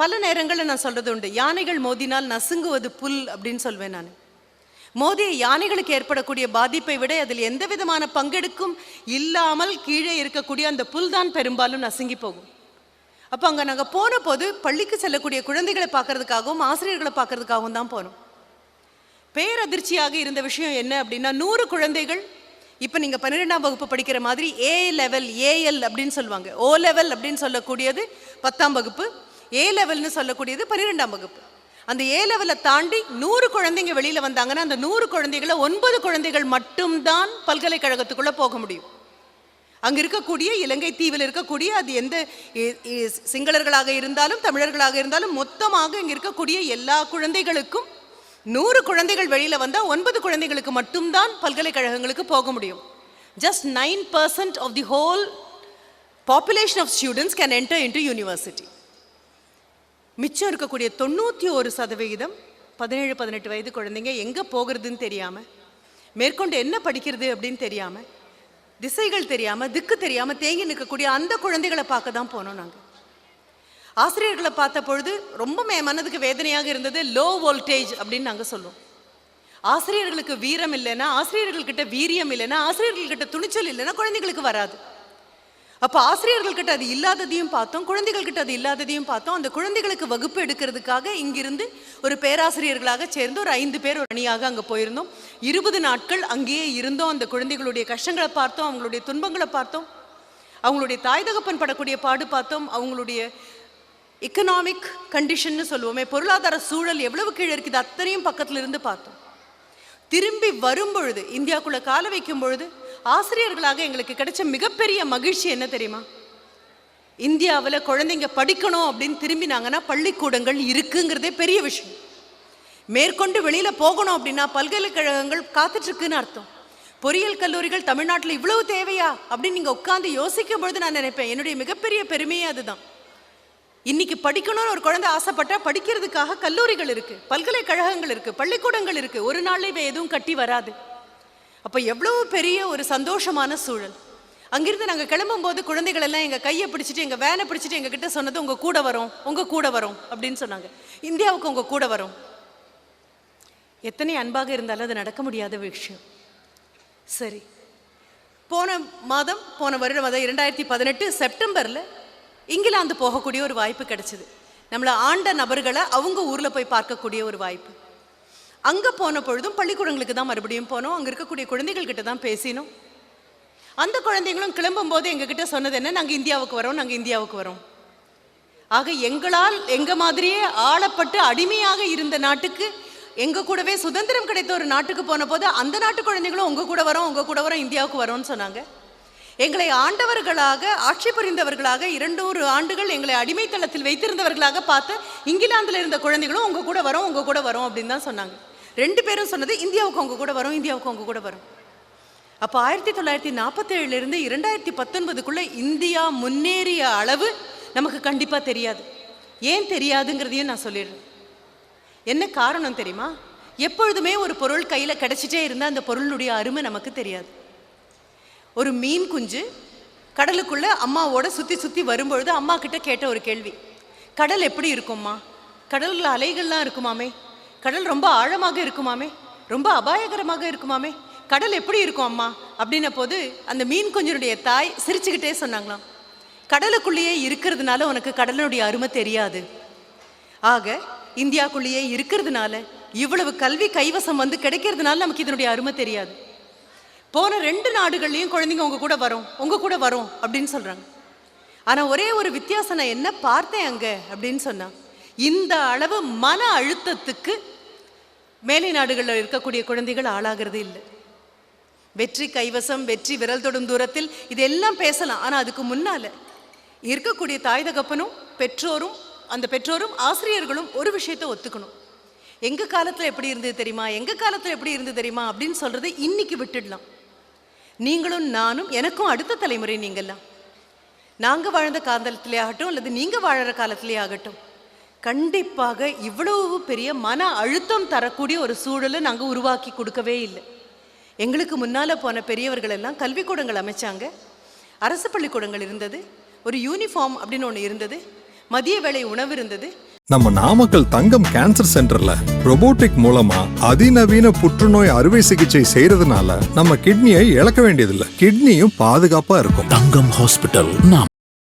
பல நேரங்களில் நான் சொல்கிறது உண்டு. யானைகள் மோதினால் நசுங்குவது புல் அப்படின்னு சொல்வேன் நான். மோதிய யானைகளுக்கு ஏற்படக்கூடிய பாதிப்பை விட அதில் எந்த விதமான பங்கெடுக்கும் இல்லாமல் கீழே இருக்கக்கூடிய அந்த புல் தான் பெரும்பாலும் நசுங்கி போகும். அப்போ அங்கே நாங்கள் போன போது பள்ளிக்கு செல்லக்கூடிய குழந்தைகளை பார்க்கறதுக்காகவும் ஆசிரியர்களை பார்க்கறதுக்காகவும் தான் போனோம். பேரதிர்ச்சியாக இருந்த விஷயம் என்ன அப்படின்னா நூறு குழந்தைகள் இப்போ நீங்கள் பன்னிரெண்டாம் வகுப்பு படிக்கிற மாதிரி ஏ லெவல் ஏஎல் அப்படின்னு சொல்லுவாங்க. ஓ லெவல் அப்படின்னு சொல்லக்கூடியது பத்தாம் வகுப்பு. ஏ லெவல்னு சொல்லக்கூடியது பன்னிரெண்டாம் வகுப்பு. அந்த ஏ லெவலை தாண்டி நூறு குழந்தைங்க வெளியில் வந்தாங்கன்னா அந்த நூறு குழந்தைகளை ஒன்பது குழந்தைகள் மட்டும்தான் பல்கலைக்கழகத்துக்குள்ளே போக முடியும். அங்கே இருக்கக்கூடிய இலங்கை தீவில் இருக்கக்கூடிய அது எந்த சிங்களர்களாக இருந்தாலும் தமிழர்களாக இருந்தாலும் மொத்தமாக இங்கே இருக்கக்கூடிய எல்லா குழந்தைகளுக்கும் நூறு குழந்தைகள் வெளியில் வந்தால் ஒன்பது குழந்தைகளுக்கு மட்டும்தான் பல்கலைக்கழகங்களுக்கு போக முடியும். Just nine percent of the whole population of students can enter into university மிச்சம் இருக்கக்கூடிய தொண்ணூற்றி ஒரு சதவிகிதம் பதினேழு பதினெட்டு வயது குழந்தைங்க எங்கே போகிறதுன்னு தெரியாமல் மேற்கொண்டு என்ன படிக்கிறது அப்படின்னு தெரியாமல் திசைகள் தெரியாமல் திக்கு தெரியாமல் தேங்கி நிற்கக்கூடிய அந்த குழந்தைகளை பார்க்க தான் போனோம் நாங்கள் ஆசிரியர்களை பார்த்த பொழுது ரொம்ப மனதுக்கு வேதனையாக இருந்தது லோ வோல்டேஜ் அப்படின்னு நாங்கள் சொல்லுவோம். ஆசிரியர்களுக்கு வீரம் இல்லைன்னா ஆசிரியர்கள்கிட்ட வீரியம் இல்லைன்னா ஆசிரியர்கள்கிட்ட துணிச்சல் இல்லைன்னா குழந்தைகளுக்கு வராது. அப்போ ஆசிரியர்கள்கிட்ட அது இல்லாததையும் பார்த்தோம் குழந்தைகள்கிட்ட அது இல்லாததையும் பார்த்தோம். அந்த குழந்தைகளுக்கு வகுப்பு எடுக்கிறதுக்காக இங்கிருந்து ஒரு பேராசிரியர்களாக சேர்ந்து ஒரு ஐந்து பேர் ஒரு அணியாக அங்கே போயிருந்தோம். இருபது நாட்கள் அங்கேயே இருந்தோம். அந்த குழந்தைகளுடைய கஷ்டங்களை பார்த்தோம் அவங்களுடைய துன்பங்களை பார்த்தோம். அவங்களுடைய தாய் தகப்பன் படக்கூடிய பாடு பார்த்தோம். அவங்களுடைய எக்கனாமிக் கண்டிஷன்னு சொல்லுவோமே பொருளாதார சூழல் எவ்வளவு கீழே இருக்குது அத்தனையும் பக்கத்துல இருந்து பார்த்தோம். திரும்பி வரும் பொழுது இந்தியாக்குள்ள கால வைக்கும் பொழுது ஆசிரியர்களாக எங்களுக்கு கிடைச்ச மிகப்பெரிய மகிழ்ச்சி என்ன தெரியுமா? இந்தியாவில் குழந்தைங்க படிக்கணும் அப்படின்னு திரும்பினாங்கன்னா பள்ளிக்கூடங்கள் இருக்குங்கிறதே பெரிய விஷயம். மேற்கொண்டு வெளியில் போகணும் அப்படின்னா பல்கலைக்கழகங்கள் காத்துட்ருக்குன்னு அர்த்தம். பொறியியல் கல்லூரிகள் தமிழ்நாட்டில் இவ்வளவு தேவையா? அப்படின்னு நீங்கள் உட்காந்து யோசிக்கும் பொழுது நான் நினைப்பேன் என்னுடைய மிகப்பெரிய பெருமையே அதுதான். இன்னைக்கு படிக்கணும்னு ஒரு குழந்தை ஆசைப்பட்டா படிக்கிறதுக்காக கல்லூரிகள் இருக்குது பல்கலைக்கழகங்கள் இருக்குது பள்ளிக்கூடங்கள் இருக்குது ஒரு நாள்லேயே எதுவும் கட்டி வராது. அப்போ எவ்வளோ பெரிய ஒரு சந்தோஷமான சூழல். அங்கிருந்து நாங்கள் கிளம்பும்போது குழந்தைகள் எல்லாம் எங்கள் கையை பிடிச்சிட்டு எங்கள் வேனை பிடிச்சிட்டு எங்கள் கிட்ட சொன்னது உங்கள் கூட வரும் உங்கள் கூட வரும் அப்படின்னு சொன்னாங்க. இந்தியாவுக்கு உங்கள் கூட வரும். எத்தனை அன்பாக இருந்தாலும் அது நடக்க முடியாத விஷயம். சரி. போன மாதம் போன வருடம் மாதம் இரண்டாயிரத்தி பதினெட்டு செப்டம்பரில் இங்கிலாந்து போகக்கூடிய ஒரு வாய்ப்பு கிடைச்சிது. நம்மளை ஆண்ட நபர்களை அவங்க ஊரில் போய் பார்க்கக்கூடிய ஒரு வாய்ப்பு. அங்கே போன பொழுதும் பள்ளிக்கூடங்களுக்கு தான் மறுபடியும் போனோம். அங்கே இருக்கக்கூடிய குழந்தைகள்கிட்ட தான் பேசினோம். அந்த குழந்தைங்களும் கிளம்பும்போது எங்ககிட்ட சொன்னது என்ன? நாங்கள் இந்தியாவுக்கு வரோம் நாங்கள் இந்தியாவுக்கு வரோம். ஆக எங்களால் எங்க மாதிரியே ஆளப்பட்டு அடிமையாக இருந்த நாட்டுக்கு எங்க கூடவே சுதந்திரம் கிடைத்த ஒரு நாட்டுக்கு போன போது அந்த நாட்டு குழந்தைகளும் உங்க கூட வரோம் உங்க கூட வரோம் இந்தியாவுக்கு வரோம்னு சொன்னாங்க. எங்களை ஆண்டவர்களாக ஆட்சி புரிந்தவர்களாக இரண்டூறு ஆண்டுகள் எங்களை அடிமைத்தளத்தில் வைத்திருந்தவர்களாக பார்த்து இங்கிலாந்தில் இருந்த குழந்தைகளும் உங்க கூட வரோம் உங்க கூட வரோம் அப்படின்னு தான் சொன்னாங்க. ரெண்டு பேரும் சொன்னது இந்தியாவுக்கு அவங்க கூட வரும் இந்தியாவுக்கு அவங்க கூட வரும். அப்போ ஆயிரத்தி தொள்ளாயிரத்தி நாற்பத்தேழுல இருந்து இரண்டாயிரத்தி பத்தொன்பதுக்குள்ளே இந்தியா முன்னேறிய அளவு நமக்கு கண்டிப்பாக தெரியாது. ஏன் தெரியாதுங்கிறதையும் நான் சொல்லிடுறேன். என்ன காரணம் தெரியுமா? எப்பொழுதுமே ஒரு பொருள் கையில் கிடைச்சிட்டே இருந்தால் அந்த பொருளுடைய அருமை நமக்கு தெரியாது. ஒரு மீன் குஞ்சு கடலுக்குள்ளே அம்மாவோட சுற்றி சுற்றி வரும்பொழுது அம்மா கிட்ட கேட்ட ஒரு கேள்வி கடல் எப்படி இருக்கும்மா? கடலில் அலைகள்லாம் இருக்குமாமே? கடல் ரொம்ப ஆழமாக இருக்குமாமே? ரொம்ப அபாயகரமாக இருக்குமாமே? கடல் எப்படி இருக்கும் அம்மா? அப்படின்ன போது அந்த மீன் குஞ்சினுடைய தாய் சிரிச்சுக்கிட்டே சொன்னாங்களாம். கடலுக்குள்ளேயே இருக்கிறதுனால உனக்கு கடலினுடைய அருமை தெரியாது. ஆக இந்தியாக்குள்ளேயே இருக்கிறதுனால இவ்வளவு கல்வி கைவசம் வந்து கிடைக்கிறதுனால நமக்கு இதனுடைய அருமை தெரியாது. போன ரெண்டு நாடுகள்லையும் குழந்தைங்க உங்க கூட வரும் உங்க கூட வரும் அப்படின்னு சொல்றாங்க. ஆனா ஒரே ஒரு வித்தியாசம் நான் என்ன பார்த்தேன் அங்க அப்படின்னு சொன்னா இந்த அளவு மன அழுத்தத்துக்கு மேலை நாடுகளில் இருக்கக்கூடிய குழந்தைகள் ஆளாகிறது இல்லை. வெற்றி கைவசம் வெற்றி விரல் தொடும் தூரத்தில் இதெல்லாம் பேசலாம். ஆனால் அதுக்கு முன்னால இருக்கக்கூடிய தாய் தகப்பனும் பெற்றோரும் அந்த பெற்றோரும் ஆசிரியர்களும் ஒரு விஷயத்தை ஒத்துக்கணும். எங்க காலத்துல எப்படி இருந்தது தெரியுமா? எங்கள் காலத்தில் எப்படி இருந்தது தெரியுமா? அப்படின்னு சொல்றதை இன்னைக்கு விட்டுடலாம். நீங்களும் நானும் எனக்கும் அடுத்த தலைமுறை நீங்கள்லாம். நாங்கள் வாழ்ந்த காலத்திலே ஆகட்டும் அல்லது நீங்கள் வாழற காலத்திலே ஆகட்டும் கண்டிப்பாக இவ்வளவு பெரிய மன அழுத்தம் தரக்கூடிய ஒரு சூழலை நாங்க உருவாக்கி கொடுக்கவே இல்லை. எங்களுக்கு முன்னால போன பெரியவர்கள் எல்லாம் கல்விக்கூடங்கள் அமைச்சாங்க. அரசு பள்ளிக்கூடங்கள் இருந்தது ஒரு யூனிஃபார்ம் அப்படின்னு ஒன்று இருந்தது மதிய வேளை உணவு இருந்தது. நம்ம நாமக்கல் தங்கம் கேன்சர் சென்டர்ல robotic மூலமா அதிநவீன புற்றுநோய் அறுவை சிகிச்சை செய்யறதுனால நம்ம கிட்னியை இழக்க வேண்டியதில்லை. கிட்னியும் பாதுகாப்பா இருக்கும். தங்கம் ஹாஸ்பிட்டல் நாம்